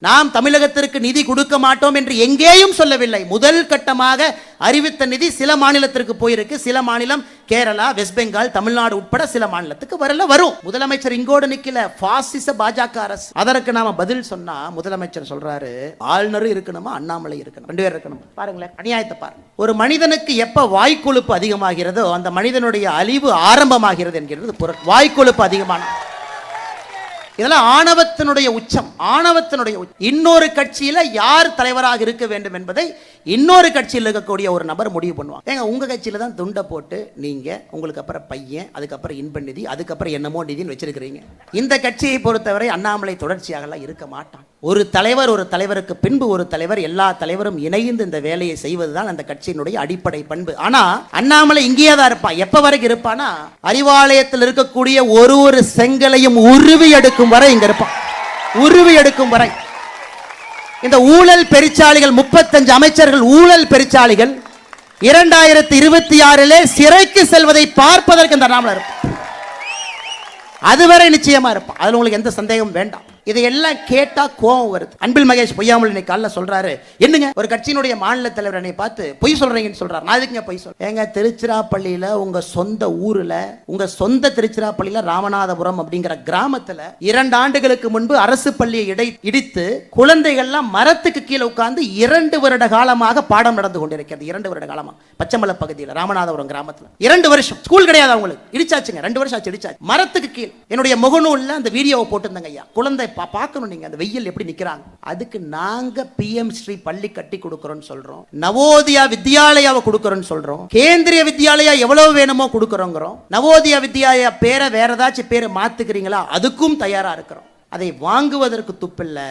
நாம் தமிழகத்திற்கு நிதி கொடுக்க மாட்டோம் என்று எங்கேயும் சொல்லவில்லை. முதல் கட்டமாக அறிவித்த நிதி சில மாநிலத்திற்கு போயிருக்கு. சில மாநிலம் கேரளா வெஸ்ட் பெங்கால் தமிழ்நாடு உட்பட சில மாநிலத்துக்கு வரல வரும். முதலமைச்சர் இங்கோடு நிக்கல. பாசிச பாஜக அரசு. அதற்கு நாம பதில் சொன்னா முதலமைச்சர் சொல்றாரு ஆளுநரும் இருக்கணுமா அண்ணாமலை இருக்கணும். ரெண்டு பேர் இருக்கணும். பாருங்களேன் அநியாயத்தை பாருங்க. ஒரு மனிதனுக்கு எப்ப வாய்க்கொழுப்பு அதிகமாகிறதோ அந்த மனிதனுடைய அழிவு ஆரம்பமாகிறது என்கிறது பொருள். வாய்க்கொழுப்பு அதிகமான. இதெல்லாம் ஆணவத்தினுடைய உச்சம் ஆணவத்தினுடைய உச்சம். இன்னொரு கட்சியில் யார் தலைவராக இருக்க வேண்டும் என்பதை இன்னொரு கட்சியில் இருக்கக்கூடிய ஒரு நபர் முடிவு பண்ணுவாங்க ஏங்க உங்கள் கட்சியில் தான் துண்டை போட்டு நீங்கள் உங்களுக்கு அப்புறம் பையன் அதுக்கப்புறம் இன்ப நிதி அதுக்கப்புறம் என்னமோ நிதின்னு வச்சிருக்கிறீங்க. இந்த கட்சியை பொறுத்தவரை அண்ணாமலை தொடர்ச்சியாகலாம் இருக்க மாட்டான். ஒரு தலைவர் ஒரு தலைவருக்கு பின்பு ஒரு தலைவர் எல்லா தலைவரும் இணைந்து இந்த வேலையை செய்வதுதான் அந்த கட்சியினுடைய அடிப்படை பண்பு. ஆனா அண்ணாமலை இங்கேயே தான் இருப்பான். எப்ப வரைக்கும் இருப்பானா? அறிவாலயத்தில் இருக்கக்கூடிய ஒரு ஒரு செங்கலையும் உருவி எடுக்கும் வரை இங்க இருப்பான். உருவி எடுக்கும் வரை. இந்த ஊழல் பெருச்சாளிகள் முப்பத்தஞ்சு அமைச்சர்கள் ஊழல் பெருச்சாளிகள் இரண்டாயிரத்தி இருபத்தி ஆறிலே சிறைக்கு செல்வதை பார்ப்பதற்கு இந்த அண்ணாமலை இருப்பான். அதுவரை நிச்சயமா இருப்பான். அதுல உங்களுக்கு எந்த சந்தேகமும் வேண்டாம். இதையெல்லாம் கேட்டா கோவம் வருது. அன்பில் மகேஷ் பொய்யாமல் இன்னைக்கு காலைல சொல்றாரு என்னங்க ஒரு கட்சியினுடைய மாநில தலைவர் என்னை பார்த்து பொய் சொல்றீங்கன்னு சொல்றாரு. நான் எதுக்குங்க பொய் சொல்றேன்? ஏங்க திருச்சிராப்பள்ளியில உங்க சொந்த ஊர்ல உங்க சொந்த திருச்சிராப்பள்ளியில ராமநாதபுரம் அப்படிங்கிற கிராமத்துல இரண்டு ஆண்டுகளுக்கு முன்பு அரசு பள்ளியை இடை இடித்து குழந்தைகள்லாம் மரத்துக்கு கீழே உட்கார்ந்து இரண்டு வருட காலமாக பாடம் நடந்து கொண்டிருக்கிறது. இரண்டு வருட காலமா. பச்சைமலை பகுதியில் ராமநாதபுரம் கிராமத்தில். இரண்டு வருஷம். ஸ்கூல் கிடையாது அவங்களுக்கு. இடிச்சாச்சுங்க. ரெண்டு வருஷம் ஆச்சு இடிச்சாச்சு. மரத்துக்கு கீழ். என்னுடைய முகநூலில் அந்த வீடியோவை போட்டிருந்தாங்க ஐயா. குழந்தை பா பார்க்கணும் நீங்க அந்த வெயில் எப்படி நிக்கிறாங்க? அதுக்கு நாங்க பிஎம் ஸ்ரீ பள்ளி கட்டி கொடுக்கறோம்னு சொல்றோம். நவோதயா வித்யாலயாவை கொடுக்கறோம்னு சொல்றோம். கேந்திரிய வித்யாலயா எவ்வளவு வேணுமோ கொடுக்கறோங்கிறோம். நவோதயா வித்யாலயா பேரை வேற ஏதாச்சும் பேரை மாத்துக்கிறீங்களா? அதுக்கும் தயாரா இருக்கிறோம். அதை வாங்குவதற்கு துப்பில்லை.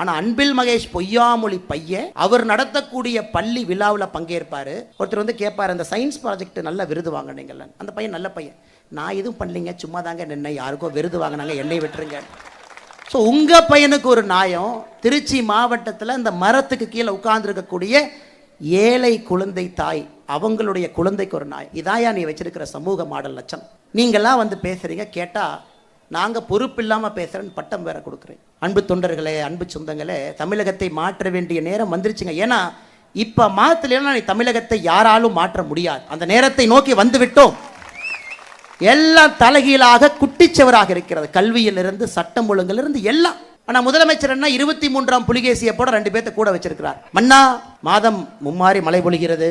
ஆனா அன்பில் மகேஷ் பொய்யாமொழி பையன் அவர் நடத்தக்கூடிய பள்ளி விழாவில் பங்கேற்பாரு. ஒருத்தர் வந்து கேட்பாரு அந்த சயின்ஸ் ப்ராஜெக்ட் நல்ல விருது வாங்கினீங்கல்ல அந்த பையன் நல்ல பையன். நான் எதுவும் பண்ணலைங்க சும்மா தாங்க நின்ன யாருக்கோ விருது வாங்கினாங்க என்னை விட்டுருங்க. ஸோ உங்கள் பையனுக்கு ஒரு நியாயம் திருச்சி மாவட்டத்தில் இந்த மரத்துக்கு கீழே உட்கார்ந்துருக்கக்கூடிய ஏழை குழந்தை தாய் அவங்களுடைய குழந்தைக்கு ஒரு நாய். இதாயா நீ வச்சிருக்கிற சமூக மாடல் லட்சம். நீங்களாம் வந்து பேசுகிறீங்க கேட்டால் நாங்கள் பொறுப்பு இல்லாமல் பேசுகிறேன்னு பட்டம் வேற கொடுக்குறேன். அன்பு தொண்டர்களே அன்பு சொந்தங்களே தமிழகத்தை மாற்ற வேண்டிய நேரம் வந்துருச்சுங்க. ஏன்னா இப்போ மாத்தலைன்னா நீ தமிழகத்தை யாராலும் மாற்ற முடியாது. அந்த நேரத்தை நோக்கி வந்து விட்டோம் எல்லாம் தலைகீழாக குட்டிச்சவராக இருக்கிறது. கல்வியிலிருந்து சட்டம் ஒழுங்கிலிருந்து எல்லாம். ஆனால் முதலமைச்சர் என்ன? இருபத்தி மூன்றாம் புலிகேசியை போட ரெண்டு பேர்த்த கூட வச்சிருக்கிறார். மன்னா மாதம் மும்மாறி மழை பொழிகிறது.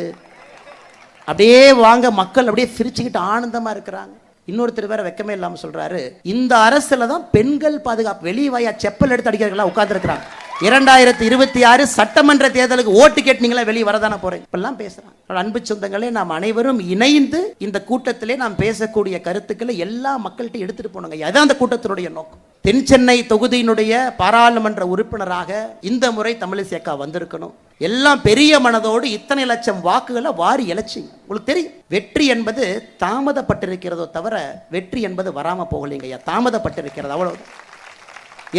அப்படியே வாங்க மக்கள் அப்படியே சிரிச்சுக்கிட்டு ஆனந்தமாக இருக்கிறாங்க. இன்னொருத்தர் வேற வெக்கமே இல்லாமல் சொல்றாரு. இந்த அரசில் தான் பெண்கள் பாதுகாப்பு வெளியே வாயா செப்பல் எடுத்து அடிக்கிறவங்களாம் உட்காந்துருக்குறாங்க இரண்டாயிரத்தி இருபத்தி ஆறு சட்டமன்ற தேர்தலுக்கு ஓட்டு கேட்டீங்களா வெளியே வரதானே போறேன். இப்பெல்லாம் பேசுறாங்க. அன்பு சொந்தங்களே நாம் அனைவரும் இணைந்து இந்த கூட்டத்திலே நாம் பேசக்கூடிய கருத்துக்களை எல்லா மக்கள்கிட்ட எடுத்துட்டு போனோங்க. அதான் அந்த கூட்டத்தினுடைய நோக்கம். தென் சென்னை தொகுதியினுடைய பாராளுமன்ற உறுப்பினராக இந்த முறை தமிழிசை அக்கா வந்திருக்கணும். எல்லாம் பெரிய மனதோடு இத்தனை லட்சம் வாக்குகளை வாரி இழைச்சிங்க. உங்களுக்கு தெரியும். வெற்றி என்பது தாமதப்பட்டிருக்கிறதோ தவிர வெற்றி என்பது வராம போகலைங்க ஐயா தாமதப்பட்டிருக்கிறது. அவ்வளவு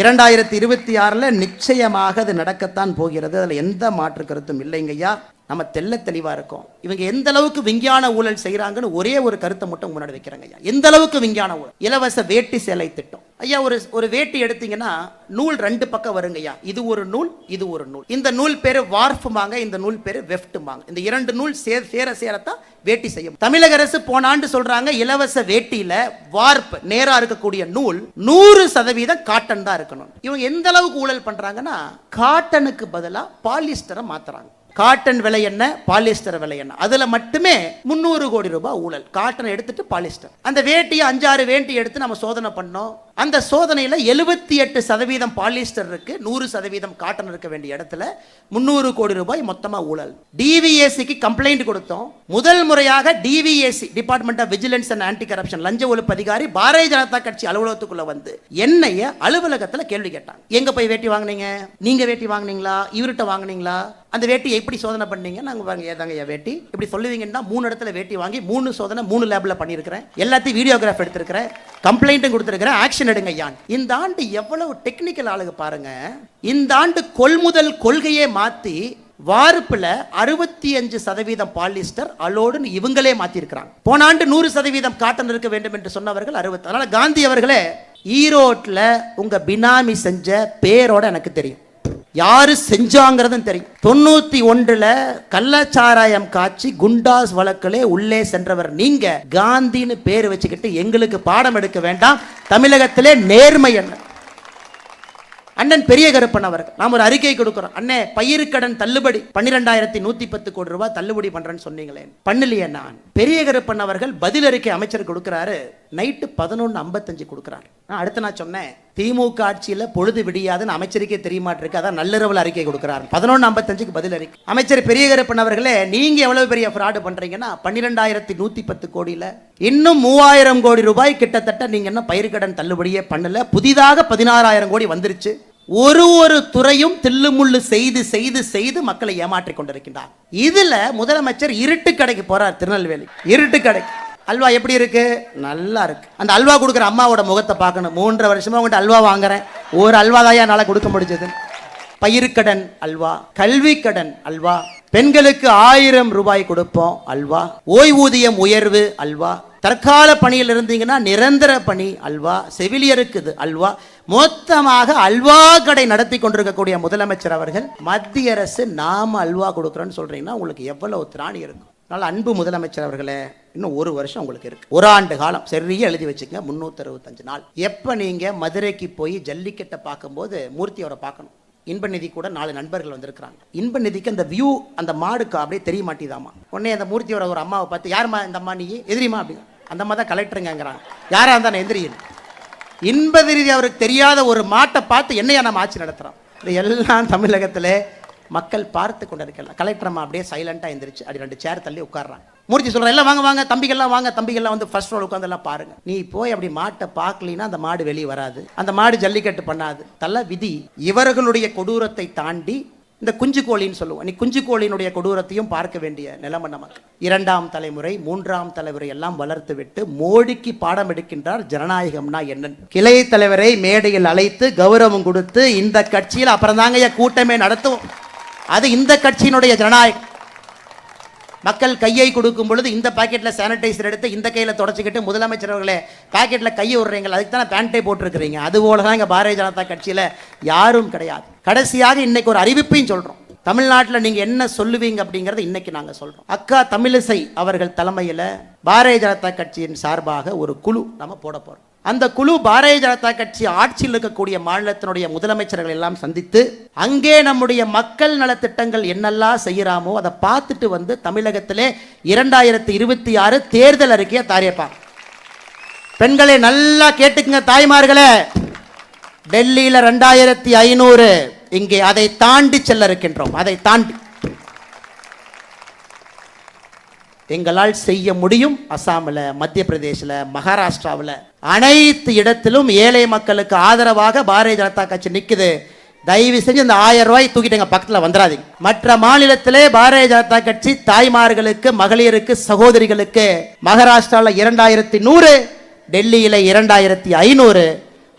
இரண்டாயிரத்தி இருபத்தி ஆறில் நிச்சயமாக அது நடக்கத்தான் போகிறது. அதில் எந்த மாற்று கருத்தும் இல்லைங்கய்யா. நம்ம தெள்ள தெளிவாக இருக்கோம். இவங்க எந்த அளவுக்கு விஞ்ஞான ஊழல் செய்கிறாங்கன்னு ஒரே ஒரு கருத்தை மட்டும் முன்னாடி வைக்கிறாங்க ஐயா. எந்த அளவுக்கு விஞ்ஞான ஊழல்? இலவச வேட்டி சேலை திட்டம். ஐயா ஒரு ஒரு வேட்டி எடுத்தீங்கன்னா நூல் ரெண்டு பக்கம் வருங்க ஐயா. இது ஒரு நூல் இது ஒரு நூல். இந்த நூல் பேர் வார்ஃபுமாங்க இந்த நூல் பேர் வெஃப்டுமாங்க. இந்த இரண்டு நூல் சே சேர சேரத்தான் வேட்டி செய்யும். தமிழக அரசு போன ஆண்டு சொல்றாங்க இலவச வேட்டியில வார்ப் நேரா இருக்கக்கூடிய நூல் நூறு சதவீதம் காட்டன் தான் இருக்கணும். இவங்க எந்த அளவுக்கு ஊழல் பண்றாங்கன்னா காட்டனுக்கு பதிலாக பாலிஸ்டரை மாத்துறாங்க. காட்டன் விலை என்ன? பாலிஸ்டர் விலை என்ன? அதில் மட்டுமே முந்நூறு கோடி ரூபாய் ஊழல். காட்டன் எடுத்துட்டு பாலிஸ்டர் அந்த வேட்டியை அஞ்சாறு வேட்டி எடுத்து நம்ம சோதனை பண்ணோம். அந்த சோதனையில எழுபத்தி எட்டு சதவீதம் பாலிஸ்டர் இருக்கு நூறு சதவீதம் காட்டன் இருக்க வேண்டிய இடத்துல முந்நூறு கோடி ரூபாய் மொத்தமா ஊழல். டிவிஎஸ்சிக்கு கம்ப்ளைண்ட் கொடுத்தோம். முதல் முறையாக DVSC department of vigilance and anti corruption லஞ்ச ஒழிப்பு அதிகாரி பாரதிய ஜனதா கட்சி அலுவலகத்துக்குள்ள வந்து என்னைய அலுவலகத்துல கேள்வி கேட்டாங்க. எங்க போய் வேட்டி வாங்குனீங்க? நீங்க வேட்டி வாங்குனீங்களா? இவர்கிட்ட வாங்குனீங்களா? அந்த வேட்டி எப்படி சோதனை பண்ணீங்க? நாங்கள் வாங்க ஏதாங்க ஐயா வேட்டி? இப்படி சொல்லுவீங்கன்னா மூணு இடத்துல வேட்டி வாங்கி மூணு சோதனை மூணு லேபில் பண்ணியிருக்கிறேன். எல்லாத்தையும் வீடியோகிராஃப் எடுத்திருக்கிறேன். கம்ப்ளைண்ட்டும் கொடுத்திருக்கிறேன். ஆக்ஷன் நெடுங்க யான் இந்த ஆண்டு எவ்வளவு டெக்னிக்கல் ஆளுங்க பாருங்க. இந்த ஆண்டு கொள்முதல் கொள்கையே மாத்தி வார்ப்புல அறுபத்தி அஞ்சு சதவீதம் பாலிஸ்டர் அலோடுன்னு இவங்களே மாற்றிருக்கிறாங்க போன ஆண்டு நூறு சதவீதம் காட்டன் இருக்க வேண்டும் என்று சொன்னவர்கள் அறுபத்தி அதனால காந்தி அவர்களே ஈரோட்ல உங்க பினாமி செஞ்ச பேரோட எனக்கு தெரியும். யாரு செஞ்சாங்கிறதும் தெரியும். தொண்ணூத்தி ஒன்றுல கள்ளச்சாராயம் காய்ச்சி குண்டாஸ் வழக்கிலே உள்ளே சென்றவர் நீங்க. காந்தின்னு பேர் வச்சுக்கிட்டு எங்களுக்கு பாடம் எடுக்க வேண்டாம். தமிழகத்திலே நேர்மை என்ன? அண்ணன் பெரிய கருப்பன் அவர்கள் நாம் ஒரு அறிக்கை கொடுக்குறோம். அண்ணே பயிருக்கடன் தள்ளுபடி பன்னிரெண்டாயிரத்தி நூத்தி பத்து கோடி ரூபாய் தள்ளுபடி பண்றேன்னு சொன்னீங்களே. பண்ணலையே நான். பெரிய கருப்பன் அவர்கள் பதில் அறிக்கை அமைச்சர் கொடுக்கிறாரு. நைட்டு பதினொன்று ஐம்பத்தஞ்சு கொடுக்குறாரு. நான் அடுத்து நான் சொன்னேன் திமுக ஆட்சியில் பொழுது விடியாதுன்னு அமைச்சருக்கே தெரியமாட்டிருக்கு. அதான் நள்ளிரவில் அறிக்கை கொடுக்குறாரு. பதினொன்று ஐம்பத்தஞ்சுக்கு பதில் அறிக்கை. அமைச்சர் பெரிய கருப்பன் அவர்களே நீங்க எவ்வளவு பெரிய ஃப்ராடு பண்றீங்கன்னா பன்னிரெண்டாயிரத்தி நூத்தி பத்து கோடியில இன்னும் மூவாயிரம் கோடி ரூபாய் கிட்டத்தட்ட நீங்க என்ன பயிர்க்கடன் தள்ளுபடியே பண்ணல. புதிதாக பதினாறாயிரம் கோடி வந்துருச்சு. ஒரு ஒரு துறையும் தில்லுமுள்ளு செய்து செய்து செய்து மக்களை ஏமாற்றிக் கொண்டிருக்கின்றார். இதுல முதலமைச்சர் இருட்டு கடைக்கு போறார் திருநெல்வேலி. இருட்டு கடைக்கு அல்வா எப்படி இருக்கு? நல்லா இருக்கு. அந்த அல்வா கொடுக்குற அம்மாவோட முகத்தை பார்க்கணும். மூன்றரை வருஷமா உங்கள்கிட்ட அல்வா வாங்குறேன். ஒரு அல்வா தான் என்னால் கொடுக்க முடிஞ்சது? பயிருக்கடன் அல்வா கல்விக்கடன் அல்வா பெண்களுக்கு ஆயிரம் ரூபாய் கொடுப்போம் அல்வா ஓய்வூதியம் உயர்வு அல்வா தற்கால பணியில் இருந்தீங்கன்னா நிரந்தர பணி அல்வா செவிலியருக்கு இது அல்வா. மொத்தமாக அல்வா கடை நடத்தி கொண்டிருக்கக்கூடிய முதலமைச்சர் அவர்கள் மத்திய அரசு நாம அல்வா கொடுக்குறோன்னு சொல்றீங்கன்னா உங்களுக்கு எவ்வளவு திராணி இருக்கும்? அதனால் அன்பு முதலமைச்சர் அவர்களே இன்னும் ஒரு வருஷம் உங்களுக்கு இருக்குது ஒரு ஆண்டு காலம் சரியாக எழுதி வச்சுக்கங்க முந்நூற்றி அறுபத்தஞ்சு நாள். எப்போ நீங்கள் மதுரைக்கு போய் ஜல்லிக்கட்டை பார்க்கும்போது மூர்த்தி அவரை பார்க்கணும் இன்பநிதி கூட நாலு நண்பர்கள் வந்திருக்கிறாங்க. இன்பநிதிக்கு அந்த வியூ அந்த மாடுக்கு அப்படியே தெரிய மாட்டேதாமா? உடனே அந்த மூர்த்தியோட ஒரு அம்மாவை பார்த்து யாரும்மா இந்த அம்மா நீ? எதிரிமா அப்படி. அந்த அம்மா தான் கலெக்டருங்கிறாங்க. யாராக இருந்தால் எந்திரியின் இன்ப அவருக்கு தெரியாத ஒரு மாட்டை பார்த்து என்னையா நம்ம ஆட்சி நடத்துகிறோம் இது எல்லாம் தமிழகத்திலே மக்கள் பார்த்து கொண்டிருக்கலாம். கலெக்டர் அம்மா அப்படியே சைலண்டாக எழுந்திரிச்சு அப்படி ரெண்டு சேர் தள்ளி உட்காடுறாங்க மூர்த்தி சொல்கிறேன் எல்லாம் வாங்க வாங்க தம்பிகள்லாம் வாங்க தம்பிகள்லாம் வந்து ஃபர்ஸ்ட் ரோல் உட்காந்து எல்லாம் பாருங்க. நீ போய் அப்படி மாட்டை பார்க்கலினா அந்த மாடு வெளியே வராது. அந்த மாடு ஜல்லிக்கட்டு பண்ணாது. தள்ள விதி இவர்களுடைய கொடூரத்தை தாண்டி இந்த குஞ்சு கோழின்னு சொல்லுவோம். நீ குஞ்சு கோழியினுடைய கொடூரத்தையும் பார்க்க வேண்டிய நிலைமை நமக்கு. இரண்டாம் தலைமுறை மூன்றாம் தலைமுறை எல்லாம் வளர்த்து விட்டு மோடிக்கு பாடம் எடுக்கின்றார் ஜனநாயகம்னா என்னன்னு கிளை தலைவரை மேடையில் அழைத்து கௌரவம் கொடுத்து இந்த கட்சியில் அப்புறம் தாங்க கூட்டமே நடத்துவோம். அது இந்த கட்சியினுடைய ஜனநாயகம். மக்கள் கையை கொடுக்கும் பொழுது இந்த பாக்கெட்டில் சானிடைசர் எடுத்து இந்த கையில் தொடச்சிக்கிட்டு முதலமைச்சர் அவர்களே பாக்கெட்டில் கையை விடுறீங்களா அதுக்கு தானே பேண்ட்டை போட்டிருக்கிறீங்க. அதுபோல தான் இங்கே பாரதிய ஜனதா கட்சியில் யாரும் கிடையாது. கடைசியாக இன்னைக்கு ஒரு அறிவிப்பையும் சொல்கிறோம் தமிழ்நாட்டில் நீங்கள் என்ன சொல்லுவீங்க அப்படிங்கிறத இன்னைக்கு நாங்கள் சொல்கிறோம் அக்கா தமிழிசை அவர்கள் தலைமையில் பாரதிய ஜனதா கட்சியின் சார்பாக ஒரு குழு நம்ம போட போகிறோம் அந்த குழு பாரதிய ஜனதா கட்சி ஆட்சியில் இருக்கக்கூடிய மாநிலத்தினுடைய முதலமைச்சர்கள் எல்லாம் சந்தித்து அங்கே நம்முடைய மக்கள் நலத்திட்டங்கள் என்னெல்லாம் செய்யறாமோ அதை பார்த்துட்டு வந்து தமிழகத்திலே இரண்டாயிரத்தி இருபத்தி ஆறு தேர்தல் அறிக்கையை தாரியப்பாங்க பெண்களை நல்லா கேட்டுக்குங்க தாய்மார்களே. டெல்லியில் ரெண்டாயிரத்தி ஐநூறு. இங்கே அதை தாண்டி செல்ல இருக்கின்றோம். அதை தாண்டி. எங்களால் செய்ய முடியும் அசாமில் மத்திய பிரதேசில் மகாராஷ்டிராவில். அனைத்து இடத்திலும் ஏழை மக்களுக்கு ஆதரவாக பாரதிய ஜனதா கட்சி நிற்குது தயவு செஞ்சு இந்த ஆயிரம் ரூபாய் தூக்கிட்டு பக்கத்தில் வந்துடாதீங்க. மற்ற மாநிலத்திலே பாரதிய ஜனதா கட்சி தாய்மார்களுக்கு மகளிருக்கு சகோதரிகளுக்கு மகாராஷ்டிராவில் இரண்டாயிரத்தி நூறு டெல்லியில் இரண்டாயிரத்தி ஐநூறு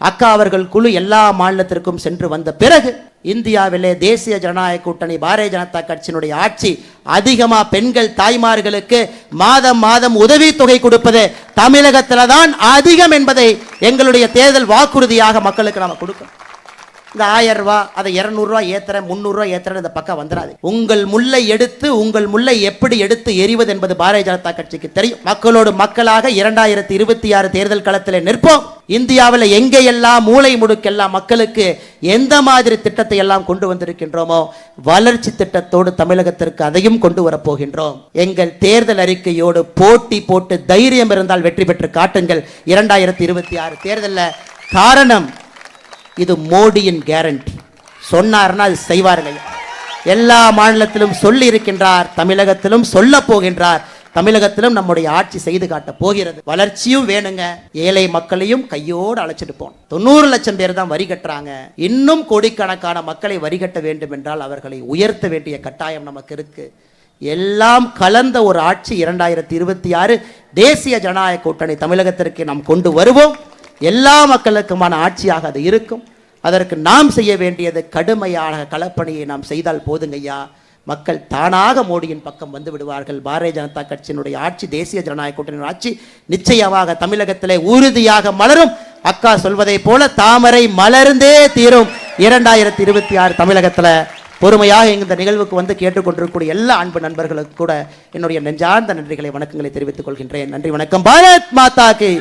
அக்கா அவர்கள் குழு எல்லா மாநிலத்திற்கும் சென்று வந்த பிறகு இந்தியாவிலே தேசிய ஜனநாயக கூட்டணி பாரதிய ஜனதா கட்சியினுடைய ஆட்சி அதிகமா பெண்கள் தாய்மார்களுக்கு மாதம் மாதம் உதவித்தொகை கொடுப்பது தமிழகத்தில் தான் அதிகம் என்பதை எங்களுடைய தேர்தல் வாக்குறுதியாக மக்களுக்கு நாம கொடுக்கணும். இந்த ஆயிரம் ரூபா அதை இரநூறுவா ஏத்துறேன் முந்நூறுரூவா ஏத்துறேன் இந்த பக்கம் வந்துடாது. உங்கள் முல்லை எடுத்து உங்கள் முல்லை எப்படி எடுத்து எறிவது என்பது பாரதிய ஜனதா கட்சிக்கு தெரியும். மக்களோடு மக்களாக இரண்டாயிரத்தி இருபத்தி ஆறு தேர்தல் களத்தில் நிற்போம். இந்தியாவில் எங்கெல்லாம் மூளை முடுக்கெல்லாம் மக்களுக்கு எந்த மாதிரி திட்டத்தை எல்லாம் கொண்டு வந்திருக்கின்றோமோ வளர்ச்சி திட்டத்தோடு தமிழகத்திற்கு அதையும் கொண்டு வரப்போகின்றோம் எங்கள் தேர்தல் அறிக்கையோடு போட்டி போட்டு தைரியம் இருந்தால் வெற்றி பெற்று காட்டுங்கள். இரண்டாயிரத்தி இருபத்தி ஆறு தேர்தலில் காரணம் இது மோடியின் கேரண்டி சொன்னார்னா அது செய்வார்கள் எல்லா மாநிலத்திலும் சொல்லி இருக்கின்றார் தமிழகத்திலும் சொல்ல போகின்றார். தமிழகத்திலும் நம்முடைய ஆட்சி செய்து காட்ட போகிறது. வளர்ச்சியும் வேணுங்க. ஏழை மக்களையும் கையோடு அழைச்சிட்டு போகணும். தொண்ணூறு லட்சம் பேர் தான் வரி கட்டுறாங்க. இன்னும் கோடிக்கணக்கான மக்களை வரி கட்ட வேண்டும் என்றால் அவர்களை உயர்த்த வேண்டிய கட்டாயம் நமக்கு இருக்கு. எல்லாம் கலந்த ஒரு ஆட்சி இரண்டாயிரத்தி இருபத்தி ஆறு தேசிய ஜனநாயக கூட்டணி தமிழகத்திற்கு நாம் கொண்டு வருவோம். எல்லா மக்களுக்குமான ஆட்சியாக அது இருக்கும். அதற்கு நாம் செய்ய வேண்டியது கடுமையான களப்பணியை நாம் செய்தால் போதுங்கய்யா. மக்கள் தானாக மோடியின் பக்கம் வந்து விடுவார்கள். பாரதிய ஜனதா கட்சியினுடைய ஆட்சி தேசிய ஜனநாயக கூட்டணியின் ஆட்சி நிச்சயமாக தமிழகத்திலே உறுதியாக மலரும். அக்கா சொல்வதை போல தாமரை மலர்ந்தே தீரும். இரண்டாயிரத்தி இருபத்தி ஆறு தமிழகத்தில் பொறுமையாக இந்த நிகழ்வுக்கு வந்து கேட்டுக்கொண்டிருக்கக்கூடிய எல்லா அன்பு நண்பர்களுக்கு கூட என்னுடைய நெஞ்சார்ந்த நன்றிகளை வணக்கங்களை தெரிவித்துக் கொள்கின்றேன். நன்றி வணக்கம். பாரத் மாதா கி.